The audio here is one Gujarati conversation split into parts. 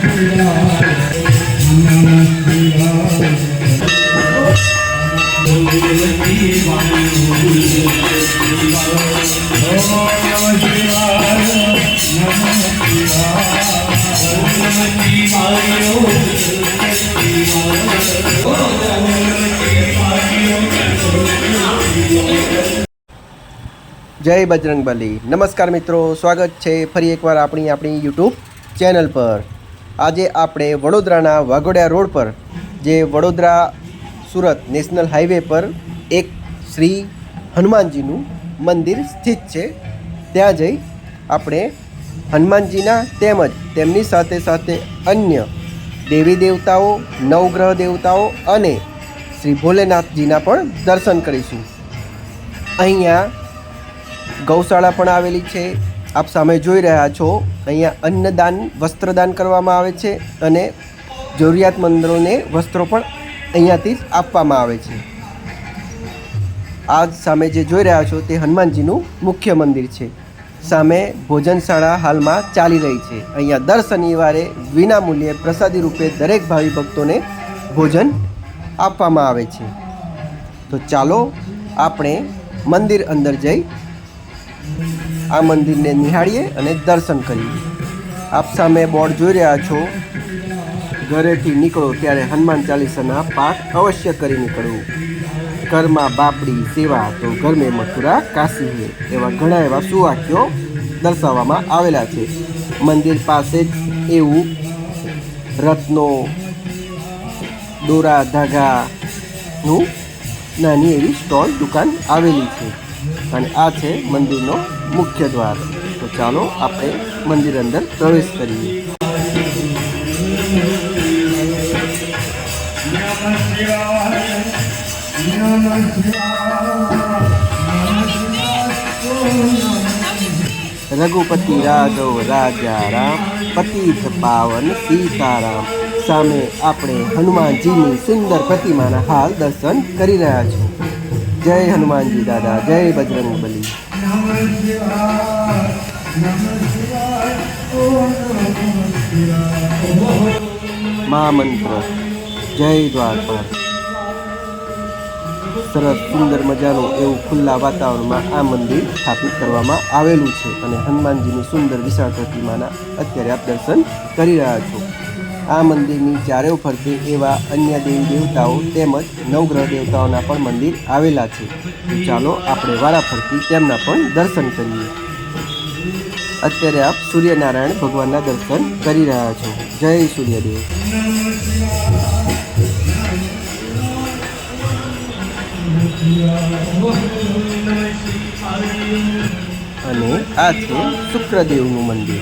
જય બજરંગબલી. નમસ્કાર મિત્રો સ્વાગત છે ફરી એકવાર આપણી આપણી યુટ્યુબ ચેનલ પર. આજે આપણે વડોદરાના વાઘોડિયા રોડ પર, જે વડોદરા સુરત નેશનલ હાઈવે પર એક શ્રી હનુમાનજીનું મંદિર સ્થિત છે. ત્યાં જઈ આપણે હનુમાનજીના તેમજ તેમની સાથે સાથે અન્ય દેવી દેવતાઓ, નવગ્રહ દેવતાઓ અને શ્રી ભોલેનાથજીના પણ દર્શન કરીશું. અહીંયા ગૌશાળા પણ આવેલી છે આપ સામે જોઈ રહ્યા છો, અહીંયા અન્નદાન, વસ્ત્રદાન કરવામાં આવે છે અને જરૂરિયાતમંદોને વસ્ત્રો પણ અહીંયાથી જ આપવામાં આવે છે. આ સામે જે જોઈ રહ્યા છો તે હનુમાનજીનું મુખ્ય મંદિર છે. સામે ભોજનશાળા હાલમાં ચાલી રહી છે. અહીંયા દર શનિવારે વિના મૂલ્યે પ્રસાદી રૂપે દરેક ભાવિ ભક્તોને ભોજન આપવામાં આવે છે. તો ચાલો આપણે મંદિર અંદર જઈ આ મંદિરને નિહાળીએ અને દર્શન કરીએ. આપ સામે બોર્ડ જોઈ રહ્યા છો. ઘરેથી નીકળો ત્યારે હનુમાન ચાલીસાના પાઠ અવશ્ય કરી નીકળવું ઘરમાં બાપડી સેવા તો ઘરમે મથુરા કાશી એવા ઘણા એવા સુવાક્યો દર્શાવવામાં આવેલા છે. મંદિર પાસે જ એવું રત્નો દોરા ધાગાનું નાની એવી સ્ટોલ દુકાન આવેલી છે. અને આ છે મંદિરનો મુખ્ય દ્વાર. તો ચાલો આપણે મંદિર અંદર પ્રવેશ કરીએ. રઘુપતિ રાઘવ રાજા રામ, પતિત પાવન સીતારામ. સામે આપણે હનુમાનજીની સુંદર પ્રતિમાના હાલ દર્શન કરી રહ્યા છો જય હનુમાનજી દાદા, જય બજરંગ બલી. મા મંત્ર જય દ્વારકા સરસ સુંદર મજાનું એવું ખુલ્લા વાતાવરણમાં આ મંદિર સ્થાપિત કરવામાં આવેલું છે અને હનુમાનજીની સુંદર વિશાળ પ્રતિમાના અત્યારે આપ દર્શન કરી રહ્યા છો. આ મંદિરની ચારે ફરતે એવા અન્ય દેવી દેવતાઓ તેમજ નવગ્રહ દેવતાઓના પણ મંદિર આવેલા છે. ચાલો આપણે વારાફરતી તેમના પણ દર્શન કરીએ. અત્યારે આપ સૂર્યનારાયણ ભગવાનના દર્શન કરી રહ્યા છો. જય સૂર્યદેવ. અને આ છે શુક્રદેવનું મંદિર.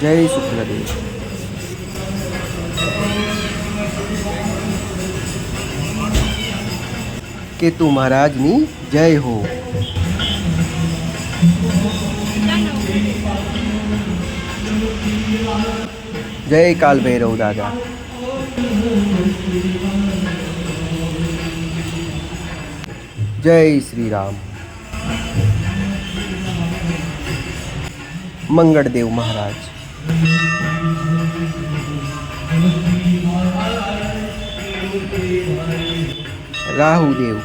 જય શુક્રદેવ. કેતુ મહારાજની જય હો. જય કાલ ભૈરવ દાદા. જય શ્રી રામ મંગળદેવ મહારાજ. રાહુદેવ.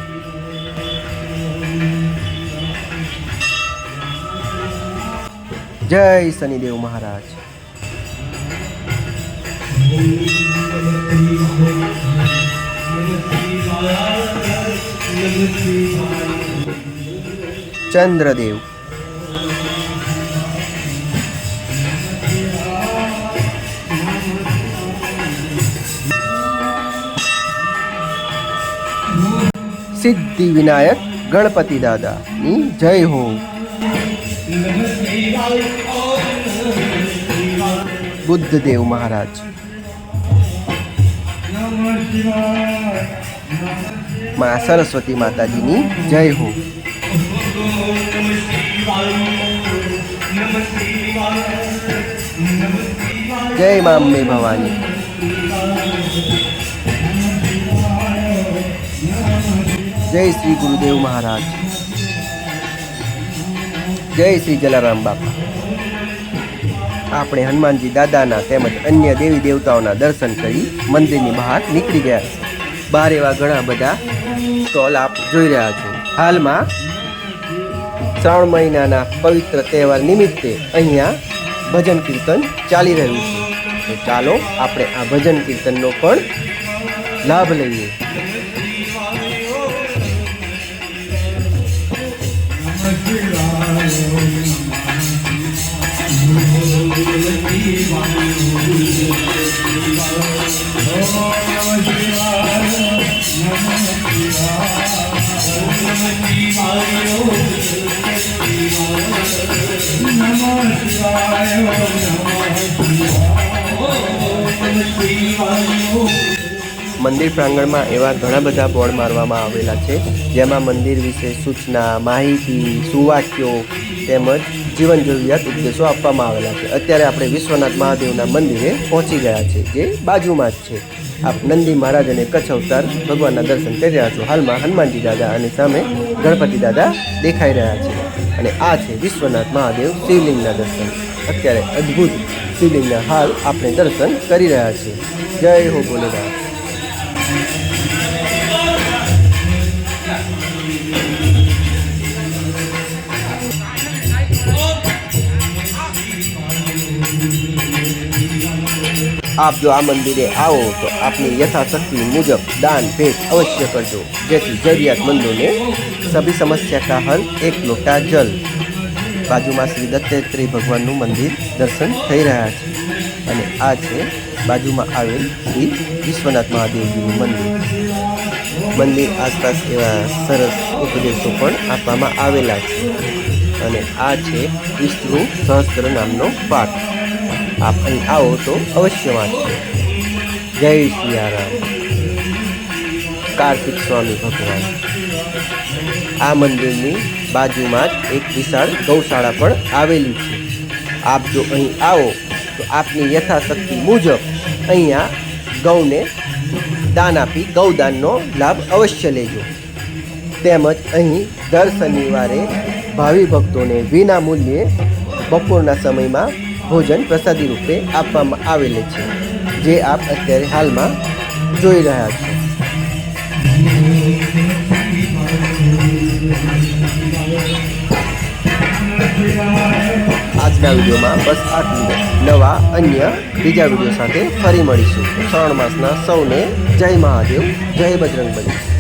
જય શનિદેવ મહારાજ. ચંદ્રદેવ. સિદ્ધિ વિનાયક ગણપતિ દાદાની જય હો. બુદ્ધદેવ મહારાજ. મા સરસ્વતી માતાજીની જય હો. જય મા ભવાની. જય શ્રી ગુરુદેવ મહારાજ. જય શ્રી જલારામ બાપા. આપણે હનુમાનજી દાદાના તેમજ અન્ય દેવી દેવતાઓના દર્શન કરી મંદિરની બહાર નીકળી ગયા છે. બહાર એવા ઘણા બધા સ્ટોલ આપ જોઈ રહ્યા છો. હાલમાં શ્રાવણ મહિનાના પવિત્ર તહેવાર નિમિત્તે અહીંયા ભજન કીર્તન ચાલી રહ્યું છે. તો ચાલો આપણે આ ભજન કીર્તનનો પણ લાભ લઈએ. મંદિર પ્રાંગણમાં એવા ઘણા બધા બોર્ડ મારવામાં આવેલા છે, જેમાં મંદિર વિશે સૂચના, માહિતી, સુવાક્યો તેમજ જીવન જરૂરિયાત ઉપદેશો આપવામાં આવેલા છે. અત્યારે આપણે વિશ્વનાથ મહાદેવના મંદિરે પહોંચી ગયા છે, જે બાજુમાં જ છે. આપ નંદી મહારાજ અને કચ્છ અવતાર ભગવાનના દર્શન કરી રહ્યા છો. હાલમાં હનુમાનજી દાદા અને સામે ગણપતિ દાદા દેખાઈ રહ્યા છે. અને આ છે વિશ્વનાથ મહાદેવ શિવલિંગના દર્શન. અત્યારે અદ્ભુત શિવલિંગના હાલ આપણે દર્શન કરી રહ્યા છીએ જય હો ભોલેનાથ. આપ જો આ મંદિરે આવો તો આપની યથાશક્તિ મુજબ દાન, ભેટ અવશ્ય કરજો. જેથી જરૂરિયાતમંદોને સભી સમસ્યા કા હલ, એક લોટા જલ. બાજુમાં શ્રી દત્તાત્રેય ભગવાનનું મંદિર દર્શન થઈ રહ્યા છે. અને આ છે બાજુમાં આવેલ શ્રી વિશ્વનાથ મહાદેવજીનું મંદિર. મંદિર આસપાસ એવા સરસ ઉપદેશો પણ આપવામાં આવેલા છે. અને આ છે વિષ્ણુ સહસ્ત્ર નામનો પાઠ. આપ અહીં આવો તો અવશ્ય વાંચજો. જય સિયારામ કાર્તિક સ્વામી ભગવાન. આ મંદિરની બાજુમાં જ એક વિશાળ ગૌશાળા પણ આવેલી છે. આપ જો અહીં આવો તો આપની યથાશક્તિ મુજબ અહીંયા ગૌને દાન આપી ગૌદાનનો લાભ અવશ્ય લેજો. તેમજ અહીં દર શનિવારે ભાવિ ભક્તોને વિના મૂલ્યે બપોરના સમયમાં ભોજન પ્રસાદી રૂપે આપવામાં આવેલ છે, જે આપ અત્યારે હાલમાં જોઈ રહ્યા છો. આજના વિડીયોમાં બસ આટલું નવા, અન્ય, બીજા વીડિયો સાથે ફરી મળીશું. શ્રાવણ માસના સૌને જય મહાદેવ, જય બજરંગબલી.